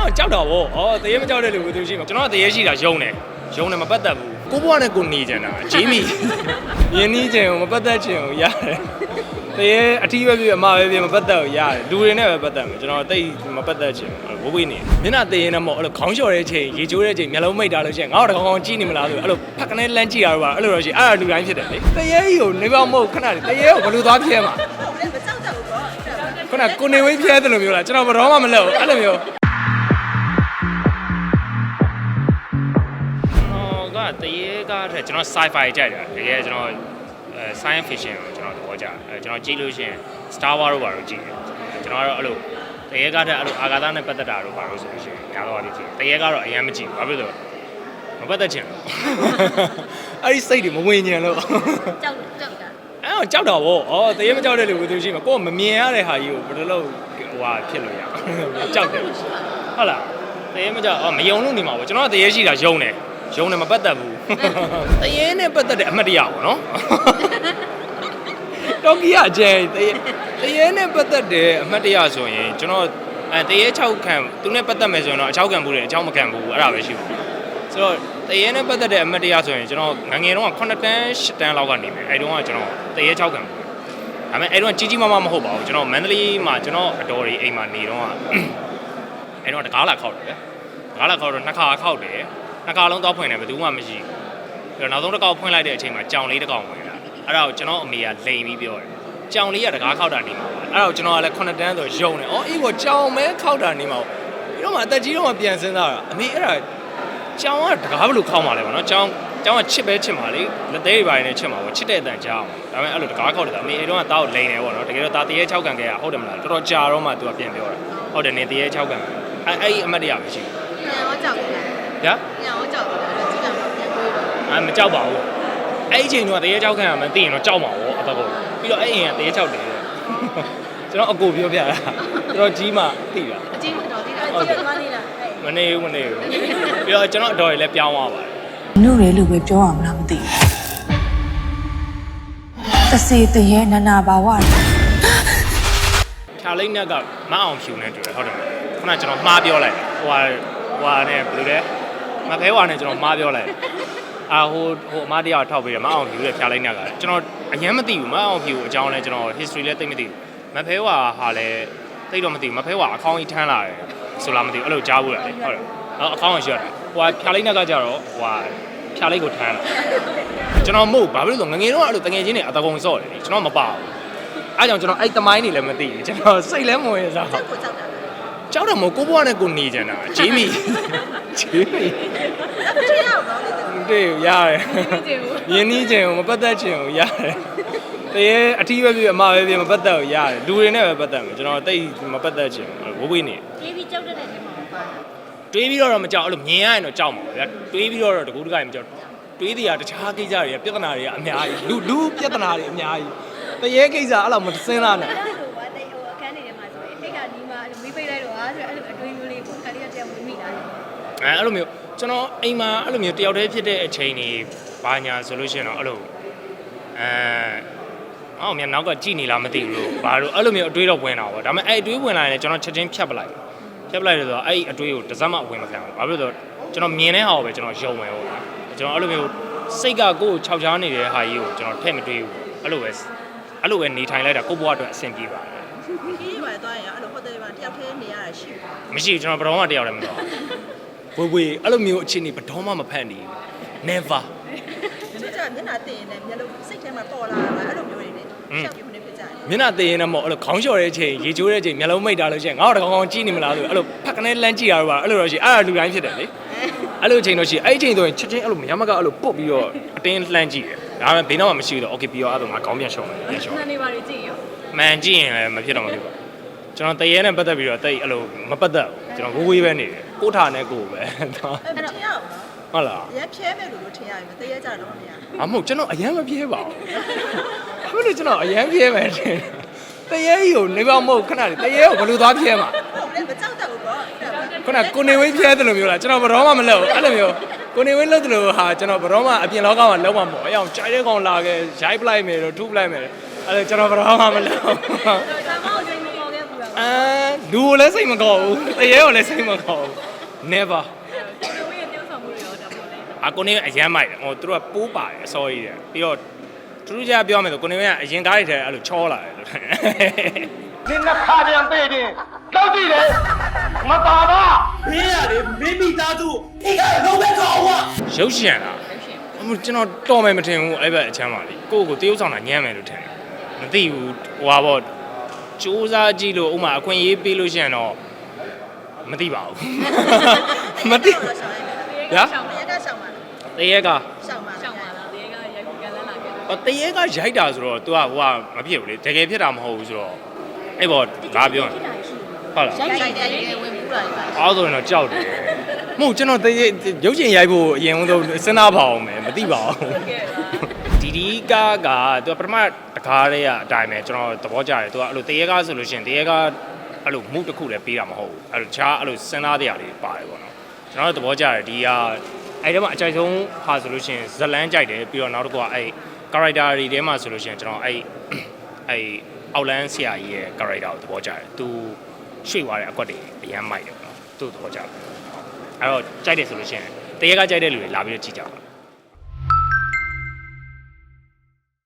အော်ကြောက်တာဗောဩတရေမကြောက်တဲ့လူကသူရှိမှာကျွန်တော်ကတရေရှိတာယုံတယ်ယုံတယ်မပတ်သက်ဘူးကိုဘွားနဲ့ကိုနေကြတာဂျေမီယင်းနီးချင်ကိုမပတ်သက်ချင်ကိုရတယ်တရေအထီးပဲပြည့်အမပဲပြည့်မပတ်သက်ကိုရတယ်လူတွေနဲ့ပဲပတ်သက်မယ်ကျွန်တော်တိတ်မပတ်သက်ချင်ဘူးဘိုးဘွေးနေမျက်နှာတရေနဲ့မို့အဲ့လိုခေါင်းလျှော်တဲ့ချိန်ရေချိုးတဲ့ချိန်မျက်လုံးမိတ်တာလို့ရှိရင်ငါတို့တကောင်ကောင်ကြည့်နေမလားဆိုအဲ့လိုဖက်ကနေလန့်ကြည့်ရတော့ပါအဲ့လိုတော့ရှိအဲ့ဒါလူတိုင်းဖြစ်တယ်လေတရေကြီးကိုနေပေါင်းမဟုတ်ခဏလေးတရေကိုဘယ်လိုသွားပြဲမှာမကြောက်တတ်ဘူးပေါ့ခုနကကိုနေဝင်းပြဲတယ်လို့မျိုးလားကျွန်တော်ဘယ်တော့မှမလုပ်ဘူးအဲ့လိုမျိုး တရေကားထက်ကျွန်တော် sci-fi ကြိုက်တာတကယ်ကျွန်တော်အဲ science fiction ကိုကျွန်တော်သဘောကျတယ်အဲကျွန်တော်ကြည့်လို့ရှိရင် Star Wars တို့ဘာလို့ကြည့်တယ်ကျွန်တော်ကတော့အဲ့လိုတရေကားထက်အဲ့လိုအာဂါသနဲ့ပတ်သက်တာတို့ဘာလို့ဆိုလို့ရှိရင်ညာတော့လေးကြည့်တရေကားတော့အရင်မကြည့်ဘူးဘာဖြစ်လို့လဲမပတ်သက်ချင်ဘူးအဲ့ဒီစိတ်တွေမဝင်ញံလို့ကြောက်ကြောက်တာအဲ့တော့ကြောက်တာဗောဩတရေမကြောက်တဲ့လူကသူရှိမှာကိုယ်မမြင်ရတဲ့ဟာကြီးကိုဘယ်လိုလုပ်ဟိုဟာဖြစ်လို့ရကြောက်တယ်ဟုတ်လားတရေမကြောက်ဩမယုံလို့နေမှာဗောကျွန်တော်ကတရေရှိတာယုံတယ် ယုံတယ်မပတ်သက်ဘူးတရေနဲ့ပတ်သက်တဲ့အမှတ်တရဗောနော်တောက်ကီယာကျဲတရေတရေနဲ့ပတ်သက်တဲ့အမှတ်တရဆိုရင်ကျွန်တော်အဲတရေ6ခံသူနဲ့ပတ်သက်မယ်ဆိုရင်တော့အချောက်ခံဘူးတယ်အချောက်မခံဘူးအဲ့ဒါပဲရှိဘူးဆိုတော့တရေနဲ့ပတ်သက်တဲ့အမှတ်တရဆိုရင်ကျွန်တော်ငယ်ငယ်တုန်းက9တန်း10တန်းလောက်ကနေမယ်အဲ့တုန်းကကျွန်တော်တရေ6ခံဘူးဒါပေမဲ့အဲ့တုန်းကကြီးကြီးမားမားမဟုတ်ပါဘူးကျွန်တော်မန္တလေးမှာကျွန်တော်အတော်တွေအိမ်မှာနေတော့ကအဲ့တုန်းကတကားလာခောက်တယ်တကားလာခောက်တော့နှစ်ခါခောက်တယ် နှစ်ခါလုံးတော့ဖွင့်တယ်ဘယ်သူမှမရှိဘူးအဲ့တော့နောက်ဆုံးတစ်ခေါက်ဖွင့်လိုက်တဲ့အချိန်မှာကြောင်လေးတစ်ကောင်ဝင်လာအဲ့ဒါကိုကျွန်တော်အမေကလိန်ပြီးပြောတယ်ကြောင်လေးကတကားခောက်တာနေမှာပါအဲ့ဒါကိုကျွန်တော်ကလည်း9တန်းဆိုယုံတယ်အော်အေးကိုကြောင်မဲခောက်တာနေမှာပြီးတော့မှအသက်ကြီးတော့မှပြန်စဉ်းစားတာအမေအဲ့ဒါကြောင်ကတကားဘယ်လိုခောက်မှာလဲဗောနော်ကြောင်ကျောင်းကချစ်ပဲချစ်မှာလေလက်သေးတွေပိုင်းနဲ့ချစ်မှာပေါ့ချစ်တဲ့အတန်ကြားအောင်ဒါပေမဲ့အဲ့လိုတကားခောက်တယ်ဆိုအမေအဲ့တော့ကတားကိုလိန်တယ်ပေါ့နော်တကယ်တော့တာတရေ6ကန်ခဲ့ရဟုတ်တယ်မလားတော်တော်ကြာတော့မှသူကပြန်ပြောတာဟုတ်တယ်နေတရေ6ကန်အဲ့အဲ့ဒီအမတ်တရပဲရှိညောကြောက်တယ် ဗျာညောကြောက်တယ်ကြည့်ကြမှာပြန်ကိုးပါအဲ့မကြောက်ပါဘူးအဲ့ဒီအချိန်တော့တရေ6ကန်ကမသိရင်တော့ကြောက်မှာပေါ့အတကောပြီးတော့အဲ့အိမ်ကတရေ6တယ်ကျွန်တော်အကိုပြောပြတာကျွန်တော်ကြီးမှသိတာအချင်းတော်သေးတာအချင်းသွားနေတာဟဲ့မနေဘူးမနေဘူးပြီးတော့ကျွန်တော်အတော်ကြီးလည်းပြောင်းသွားပါတယ်နုရဲလို့ပဲပြောအောင်လားမသိဘူးတစေတရေနနာဘာဝလေဖြာလိမ့်နဲ့ကမအောင်ဖြူနေတူတယ်ဟုတ်တယ်မလားခုနကကျွန်တော်မှားပြောလိုက်တယ်ဟိုဟာဟိုဟာနဲ့ဘယ်လိုလဲ မဖဲဟွာနဲ့ကျွန်တော်မှားပြောလိုက်တယ်အာဟိုဟိုအမတရားထောက်ပေးတယ်မအောင်ဖြူတဲ့ဖြာလိမ့်နဲ့ကကျွန်တော်အရင်မသိဘူးမအောင်ဖြူအကြောင်းလဲကျွန်တော် history လဲသိမသိဘူးမဖဲဟွာဟာလဲသိတော့မသိဘူးမဖဲဟွာအကောင်းကြီးထမ်းလာတယ်ဆိုလားမသိဘူးအဲ့လိုကြားဘူးလားလေဟုတ်တယ်အကောင်းကိုရှိရတယ်ဟိုဟာဖြာလိမ့်နဲ့ကကြတော့ဟိုဟာဖြာလိမ့်ကိုထမ်းလာကျွန်တော်မဟုတ်ဘာဖြစ်လို့လဲဆိုငငယ်တော့အဲ့လိုတငယ်ချင်းတွေအတကုံစော့တယ်ကျွန်တော်မပါဘူးအဲ့ကြောင့်ကျွန်တော်အဲ့တမိုင်းနေလည်းမသိဘူးကျွန်တော်စိတ်လည်းမဝင်စားကြော က်ကိုကြောက်တာကြောက်တယ်မဟုတ်ကိုဘွားနဲ့ကိုနေကြတာဂျေမီဂျေမီတရအောင်ကောင်းတယ်တွေ့ရတယ်ရင်းနှီးချင်ကိုမပတ်သက်ချင်ကိုရတယ်တရေအထီးပဲပြည့်အမပဲပြည့်မပတ်သက်ကိုရတယ်လူတွေနဲ့ပဲပတ်သက်မယ်ကျွန်တော်တိတ်မပတ်သက်ချင်ဘူးဝိုးဝိုးနေပြေးပြီးကြောက်တဲ့နေမှာပါတွေးပြီးတော့တော့မကြောက်အဲ့လိုမြင်ရရင်တော့ကြောက်မှာပဲဗျာတွေးပြီးတော့တော့တကူတကကြီးမကြောက်တွေးတရားတခြားကိစ္စတွေကပြဿနာတွေကအများကြီးလူလူပြဿနာတွေအများကြီးတရေကိစ္စအဲ့လိုမစင်းလာနဲ့ အဲ့လိုပါတဲ့ဟိုအခန်းနေထဲမှာဆိုရင်အိတ်ကနီးမှာမီးပိတ်လိုက်တော့ဟာဆိုအဲ့လိုအတွေးမျိုးလေးကိုခါလေးကတည်းကဝင်မိလာတယ် အဲအဲ့လိုမျိုးကျွန်တော်အိမ်မှာအဲ့လိုမျိုးတယောက်တည်းဖြစ်တဲ့အချိန်တွေဘာညာဆိုလို့ရှိရင်တော့အဲ့လိုအဲအော်မြန်နောက်ကကြည်နေလားမသိဘူးလို့ဘာလို့အဲ့လိုမျိုးအတွေးတော့ဝင်တာပေါ့ဒါပေမဲ့အဲ့အတွေးဝင်လာရင်ကျွန်တော်ချက်ချင်းဖြတ်ပလိုက်ဖြတ်ပလိုက်တယ်ဆိုတော့အဲ့အတွေးကိုတစ်စက်မှဝင်မခံဘူးဘာဖြစ်လို့လဲဆိုတော့ကျွန်တော်မြင်တဲ့ဟာကိုပဲကျွန်တော်ယုံမယ်ဟုတ်လားကျွန်တော်အဲ့လိုမျိုးစိတ်ကကိုယ်ကိုခြောက်ချားနေတဲ့ဟာကြီးကိုကျွန်တော်ထည့်မတွေးဘူးအဲ့လိုပဲအဲ့လိုပဲနေထိုင်လိုက်တာကိုယ့်ဘဝအတွက်အဆင်ပြေပါတယ်ကြီးရွယ်သွားရင်အဲ့လိုဟိုတယ်မှာတယောက်တည်းနေရတာရှိဘူးမရှိဘူးကျွန်တော်ဘယ်တော့မှတယောက်လည်းမတော့ဘူး ဝေဝေအဲ့လိုမျိုးအခြေအနေဘယ်တော့မှမဖတ်နေဘူး never ။ဒီကျမျက်နှာတင်ရင်လည်းမျက်လုံးစိတ်ထဲမှာပေါ်လာတာအဲ့လိုမျိုးတွေနဲ့ရှောက်ပြီးမနေဖြစ်ကြတယ်မျက်နှာတည်ရင်တော့မဟုတ်အဲ့လိုခေါင်းလျှော်တဲ့ချိန်ရေချိုးတဲ့ချိန်မျက်လုံးမိတ်တာလို့ရှိရင်ငါတို့တကောင်ကောင်ကြည့်နေမလားဆိုအဲ့လိုဖက်ကနေလမ်းကြည့်ရတော့ပါအဲ့လိုတော့ရှိအဲ့ဒါလူတိုင်းဖြစ်တယ်လေအဲ့လိုချိန်တော့ရှိအဲ့ချိန်ဆိုရင်ချက်ချင်းအဲ့လိုမရမကအဲ့လိုပုတ်ပြီးတော့အတင်းလှမ်းကြည့်တယ်ဒါပေမဲ့ဘေးတော့မှမရှိတော့ okay ပြီးတော့အဲ့ဒါငါခေါင်းပြန်လျှော်မယ်ပြန်လျှော်နာနေပါလေကြည့်ရောမှန်ကြည့်ရင်လည်းမဖြစ်တော့မဖြစ်ပါကျွန်တော်တရေနဲ့ပတ်သက်ပြီးတော့တိတ်အဲ့လိုမပတ်သက်ဘူး ကျွန်တော်ဝေးဝေးပဲနေတယ်ကိုထားနဲ့ကိုပဲ။အဲ့ဒါထင်ရအောင်နော်ဟုတ်လား။ရဲဖြဲမဲ့လို့လို့ထင်ရပြီ။တရေကြတော့မရဘူးအမဟုတ်ကျွန်တော်အရန်မပြေးပါဘူးဘာလို့လဲကျွန်တော်အရန်ပြေးမယ်တင်တရေကြီးကိုနေပါမဟုတ်ခဏလေးတရေကိုဘယ်လိုသွားပြေးမှာ။ဟုတ်တယ်မကြောက်တတ်ဘူးပေါ့။ခုနကကိုနေဝင်းပြဲတယ်လို့မျိုးလားကျွန်တော်ဘယ်တော့မှမလုပ်ဘူးအဲ့လိုမျိုးကိုနေဝင်းလုပ်တယ်လို့ဟာကျွန်တော်ဘယ်တော့မှအပြင်လောကမှာလုံးဝမဟုတ်အအောင်ကြိုက်တဲ့ကောင်လာခဲ့ရိုက်ပလိုက်မယ်လို့ထုပလိုက်မယ်အဲ့လိုကျွန်တော်ဘယ်တော့မှမလုပ် အဲလူကိုလည်းစိတ်မကောက်ဘူးတရေကိုလည်းစိတ်မကောက်ဘူး never ကိုလိုရဲ့ပြောဆောင်မှုတွေရောဒါပေါ့လေအကိုနေအရမ်းမိုက်တယ်ဟိုသူတို့ကပိုးပါတယ်အစောကြီးတယ်ပြီးတော့သူတို့ကြပြောမယ်ဆိုကိုနေကအရင်ကားတွေထဲအဲ့လိုချောလာတယ်လို့နင်နှစ်ခါပြန်ပေးတင်တောက်ကြည့်တယ်မပါပါမင်းရလေမင်းမိသားစုအိကလုံးပဲကောင်းကွာရုပ်ရှင်လားအမကျွန်တော်တော်မယ်မထင်ဘူးအဲ့ဘက်အချမ်းပါလေကိုယ့်ကိုတရုပ်ဆောင်တာညံ့မယ်လို့ထင်တယ်မသိဘူးဟိုပါပေါ့ စူးစမ်းကြည့်လို့ဥမာအခွင့်အရေးပေးလို့ရှိရင်တော့မသိပါဘူးမသိတော့ရှောင်းလိုက်ညာတယ်တရက်ကရှောင်းပါလားတရေကရှောင်းပါရှောင်းပါလားဒီကရိုက်ကူကန်လန်းလာခဲ့တယ်အော်တရေကရိုက်တာဆိုတော့ तू ကဟိုကမဖြစ်ဘူးလေတကယ်ဖြစ်တာမဟုတ်ဘူးဆိုတော့အဲ့ပေါ်ငါပြောရင်ဟုတ်လားရိုက်ရိုက်တယ်ဝင်ပူလာတယ်ပါအားဆိုရင်တော့ကြောက်တယ်မဟုတ်ကျွန်တော်တရေရုပ်ရှင်ရိုက်ဖို့အရင်ဆုံးစဉ်းစားပါအောင်မယ်မသိပါဘူးဒီဒီကားက तू ပထမ တကားလေးကအတိုင်းပဲကျွန်တော်သဘောကျတယ် तू ကအဲ့လိုတရေကားဆိုလို့ရှိရင်တရေကားအဲ့လိုမှုတစ်ခုလည်းပေးတာမဟုတ်ဘူးအဲ့လိုချားအဲ့လိုစဉ်းစားတရားလေးပါတယ်ပေါ့နော်ကျွန်တော်တို့သဘောကျတယ်ဒီကအဲ့ဒီမှာအကြိုက်ဆုံးဟာဆိုလို့ရှိရင်ဇလန်းကြိုက်တယ်ပြီးတော့နောက်တစ်ခုကအဲ့ character တွေထဲမှာဆိုလို့ရှိရင်ကျွန်တော်အဲ့အဲ့အောက်လန်းဆရာကြီးရဲ့ character ကိုသဘောကျတယ်သူရွှေ့သွားတဲ့အကွက်တွေအရန်မိုက်တယ်ပေါ့နော်သူ့သဘောကျတယ်အဲ့တော့ကြိုက်တယ်ဆိုလို့ရှိရင်တရေကကြိုက်တဲ့လူတွေလာပြီးတော့ကြည့်ကြပါ